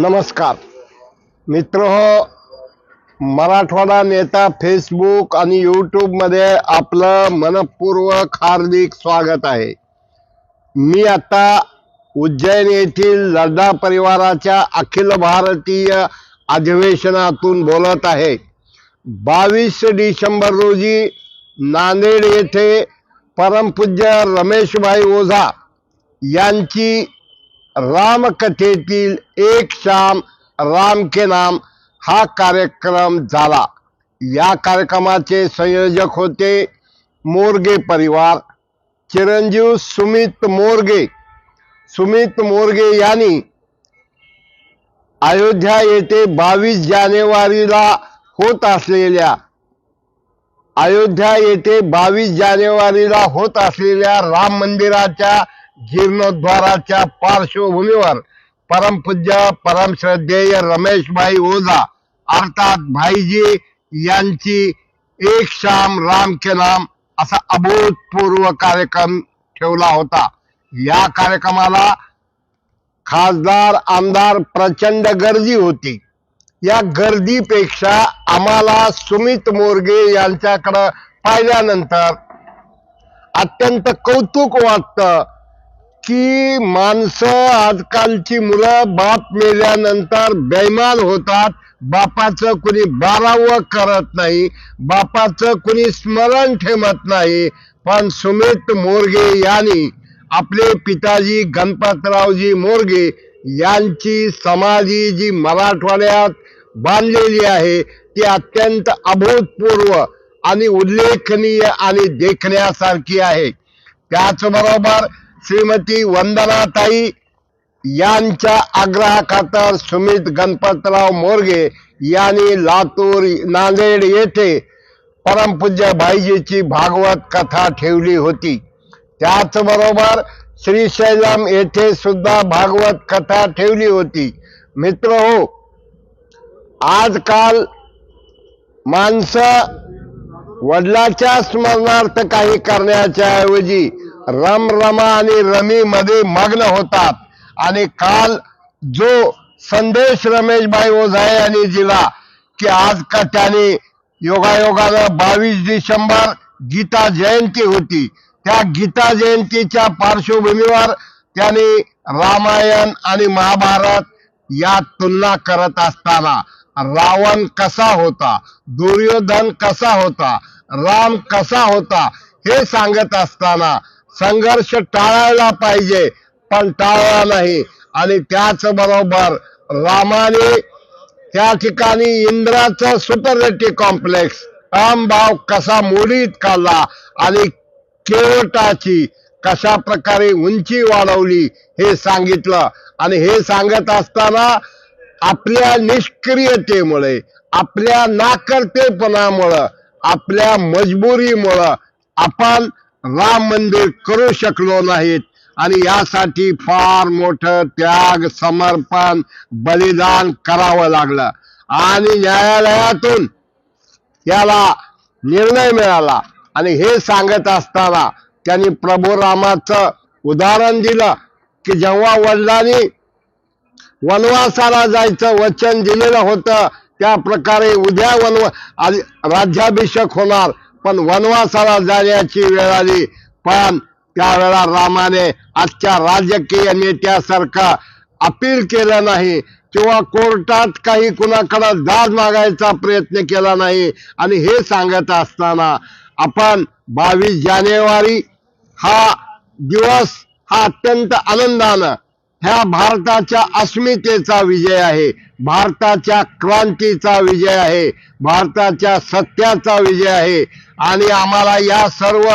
नमस्कार. मित्र हो मराठवाडा नेता फेसबुक आणि यूट्यूबमध्ये आपलं मनपूर्वक हार्दिक स्वागत आहे. मी आता उज्जैन येथील लड्डा परिवाराच्या अखिल भारतीय अधिवेशनातून बोलत आहे. बावीस डिसेंबर रोजी नांदेड येथे परमपूज्य रमेशभाई ओझा यांची रामकथेतील एक शाम राम के नाम हा कार्यक्रम झाला. या कार्यक्रमाचे संयोजक होते मोरगे परिवार. चिरंजीव सुमित मोरगे. सुमित मोरगे यांनी अयोध्या येथे बावीस जानेवारीला होत असलेल्या अयोध्या येथे बावीस जानेवारीला होत असलेल्या राम मंदिराच्या जीर्णोद्धाराच्या पार्श्वभूमीवर परमपूज्य परमश्रद्धेय रमेशभाई ओझा अर्थात भाईजी यांची एक शाम राम के नाम असा अभूतपूर्व कार्यक्रम ठेवला होता. या कार्यक्रमाला खासदार आमदार प्रचंड गर्दी होती. या गर्दीपेक्षा आम्हाला सुमित मोरगे यांच्याकडं पाहिल्यानंतर अत्यंत कौतुक वाटतं की माणसं आजकालची मुलं बाप मेल्यानंतर बेईमान होतात. बापाचं कुणी बारावं करत नाही. बापाचं कुणी स्मरण ठेवत नाही. पण सुमित मोरगे यांनी आपले पिताजी गणपतरावजी मोरगे यांची समाधी जी मराठवाड्यात बांधलेली आहे ती अत्यंत अभूतपूर्व आणि उल्लेखनीय आणि देखण्यासारखी आहे. त्याचबरोबर श्रीमती वंदनाताई यांच्या आग्रहाखातर सुमित गणपतराव मोरगे यांनी लातूर नांदेड येथे परमपूज्य भाईजीची भागवत कथा ठेवली होती. त्याचबरोबर श्रीशैलम येथे सुद्धा भागवत कथा ठेवली होती. मित्र हो आजकाल माणसं वडिलाच्या स्मरणार्थ काही करण्याच्या ऐवजी रमरमा आणि रमी मध्ये मग्न होतात. आणि काल जो संदेश रमेशभाई ओझा यांनी दिला की आज का त्याने योगायोगानं बावीस डिसेंबर गीता जयंती होती. त्या गीता जयंतीच्या पार्श्वभूमीवर त्याने रामायण आणि महाभारत या तुलना करत असताना रावण कसा होता दुर्योधन कसा होता राम कसा होता हे सांगत असताना संघर्ष टाळायला पाहिजे पण टाळला नाही. आणि त्याच बरोबर रामाने त्या ठिकाणी इंद्राचं सुपरलेटी कॉम्प्लेक्स भाव कसा मोडीत काढला आणि केवटाची कशा प्रकारे उंची वाढवली हे सांगितलं. आणि हे सांगत असताना आपल्या निष्क्रियतेमुळे आपल्या नाकर्तेपणामुळं आपल्या मजबुरीमुळं आपण राम मंदिर करू शकलो नाहीत. आणि यासाठी फार मोठं त्याग समर्पण बलिदान करावं लागलं. आणि न्यायालयातून याला निर्णय मिळाला. आणि हे सांगत असताना त्यांनी प्रभू रामाचं उदाहरण दिलं की जेव्हा वडिलांनी वनवासाला जायचं वचन दिलेलं होतं त्या प्रकारे उद्या वनवा राज्याभिषेक होणार. पण वनवासाला जाण्याची वेळ आली. पण त्यावेळा रामाने आजच्या राजकीय नेत्यासारखं अपील केलं नाही किंवा कोर्टात काही कुणाकडे दाद मागायचा प्रयत्न केला नाही. आणि हे सांगत असताना आपण बावीस जानेवारी हा दिवस हा अत्यंत आनंदानं ह्या भारताच्या अस्मितेचा विजय आहे. भारताच्या क्रांतीचा विजय आहे. भारताच्या सत्याचा विजय आहे. आणि आम्हाला या सर्व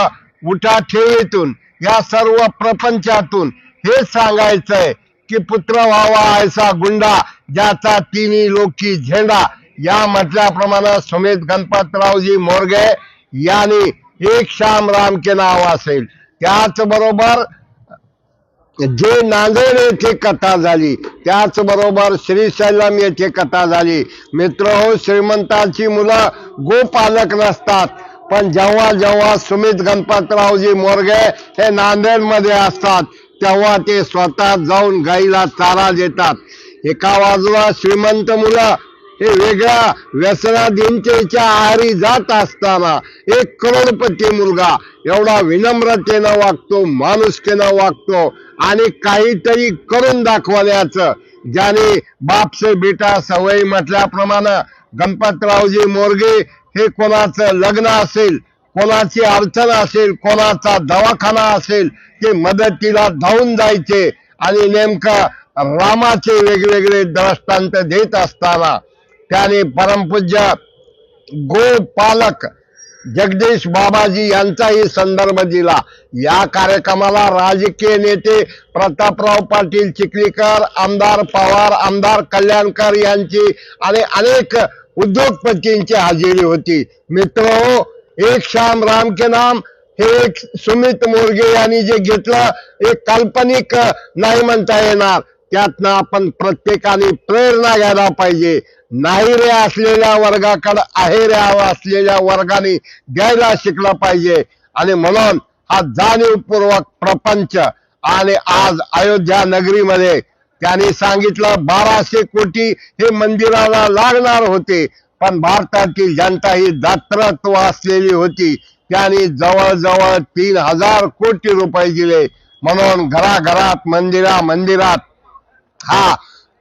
उठाठेवीतून या सर्व प्रपंचातून हे सांगायचंय की पुत्र व्हावा ऐसा गुंडा ज्याचा तिन्ही लोकी झेंडा या म्हटल्याप्रमाणे सुमित गणपतरावजी मोरगे यांनी एक श्याम राम के नाव असेल. त्याचबरोबर जे नांदेड येथे कथा झाली त्याचबरोबर श्रीशैलम येथे कथा झाली. मित्र हो श्रीमंतांची मुलं गोपालक नसतात पण जेव्हा जेव्हा सुमित गणपतरावजी मोरगे हे नांदेडमध्ये असतात तेव्हा ते स्वतः जाऊन गाईला चारा देतात. एका बाजूला श्रीमंत मुलं हे वेगळ्या व्यसनाधीनतेच्या आहारी जात असताना एक करोडपती मुलगा एवढा विनम्रतेनं वागतो माणुसकेनं वागतो आणि काहीतरी करून दाखवण्याचं ज्याने बापसे बेटा सवयी म्हटल्याप्रमाणे गणपतरावजी मोरगे हे कोणाचं लग्न असेल कोणाची अडचण असेल कोणाचा दवाखाना असेल ते मदतीला धावून जायचे आणि नेमकं रामाचे वेगवेगळे दृष्टांत देत असताना त्याने परमपूज्य गोपालक जगदीश बाबाजी यांचाही संदर्भ दिला. या कार्यक्रमाला राजकीय नेते प्रतापराव पाटील चिखलीकर आमदार पवार आमदार कल्याणकर यांची आणि अनेक उद्योगपतींची हजेरी होती. मित्र एक श्याम राम के नाम हे एक सुमित मोरगे यांनी जे घेतलं एक काल्पनिक नाही म्हणता येणार. त्यातनं आपण प्रत्येकाने प्रेरणा घ्यायला पाहिजे. नाही रे असलेल्या वर्गाकडे आहे रे असलेल्या वर्गाने द्यायला शिकलं पाहिजे. आणि म्हणून हा जाणीवपूर्वक प्रपंच आणि आज अयोध्या नगरीमध्ये त्यांनी सांगितलं बाराशे कोटी हे मंदिराला लागणार होते पण भारतातील जनता ही दात्रत्व असलेली होती. त्यांनी जवळजवळ तीन हजार कोटी रुपये दिले. म्हणून घराघरात मंदिरा मंदिरात हा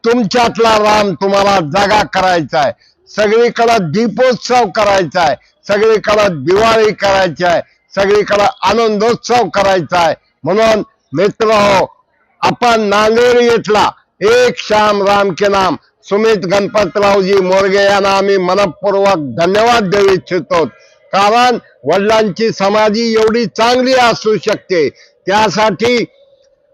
तुमच्यातला राम तुम्हाला जागा करायचा आहे सगळीकडे दीपोत्सव करायचा आहे सगळीकडे दिवाळी करायची आहे सगळीकडे आनंदोत्सव करायचा आहे म्हणून मित्र हो आपण नांदेड येथला एक श्याम राम के नाम. सुमित गणपतरावजी मोरगे यांना आम्ही मनपूर्वक धन्यवाद देऊ इच्छितो. कारण वडिलांची समाधी एवढी चांगली असू शकते. त्यासाठी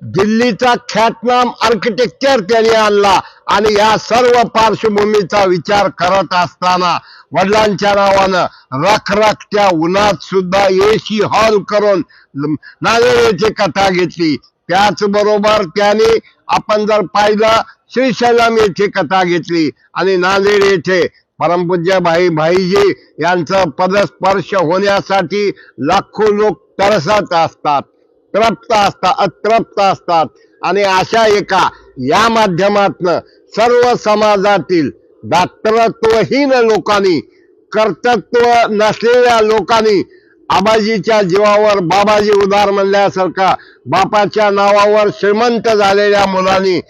दिल्लीचा ख्यातनाम आर्किटेक्चर त्यांनी आणला. आणि या सर्व पार्श्वभूमीचा विचार करत असताना वडिलांच्या नावानं रखरखत्या उन्हात सुद्धा एसी हॉल करून नांदेड कथा घेतली. त्याचबरोबर त्याने आपण जर पाहिलं श्रीशैलम येथे कथा घेतली. आणि नांदेड येथे परमपूज्य भाई भाईजी यांचं पदस्पर्श होण्यासाठी लाखो लोक तरसत असतात. त्रप्त असतात अतृप्त असतात. आणि अशा एका या माध्यमातनं सर्व समाजातील दातृत्वहीन लोकांनी कर्तृत्व नसलेल्या लोकांनी आबाजीच्या जीवावर बाबाजी उदार म्हणल्यासारखा बापाच्या नावावर श्रीमंत झालेल्या मुलांनी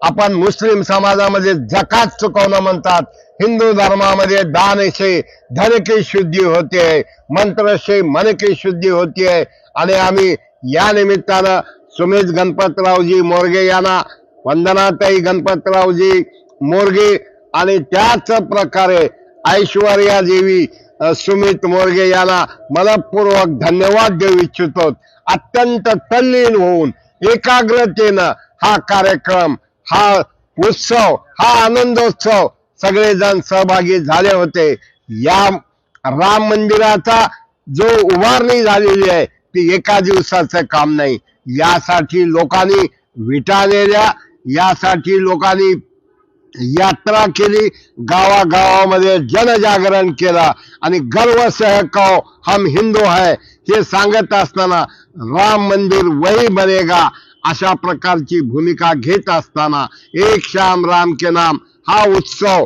आपण मुस्लिम समाजामध्ये जकात चुकवणं म्हणतात. हिंदू धर्मामध्ये दान शे धन की शुद्धी होते मंत्र शे मन की शुद्धी होते. आणि आम्ही या निमित्तानं सुमित गणपतरावजी मोरगे यांना वंदनाताई गणपतरावजी मोरगे आणि त्याच प्रकारे ऐश्वर्या देवी सुमित मोरगे यांना मनपूर्वक धन्यवाद देऊ इच्छितो. अत्यंत तल्लीन होऊन एकाग्रतेनं हा कार्यक्रम हा उत्सव हा आनंदोत्सव सगळेजण सहभागी झाले होते. या राम मंदिराचा जो उभारणी झालेली आहे ती एका दिवसाचं काम नाही. यासाठी लोकांनी विटा नेल्या यासाठी लोकांनी यात्रा केली गावागावामध्ये जनजागरण केलं आणि गर्व सहकाव हम हिंदू है हे सांगत असताना राम मंदिर वही बनेगा अशा प्रकारची भूमिका घेत असताना एक श्याम राम के नाम हा उत्सव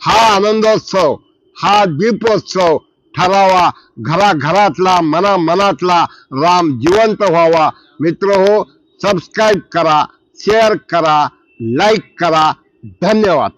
हा आनंदोत्सव हा दीपोत्सव ठरावा घराघरातला मना मनातला राम जिवंत व्हावा. मित्र हो सबस्क्राईब करा शेअर करा लाईक करा. धन्यवाद.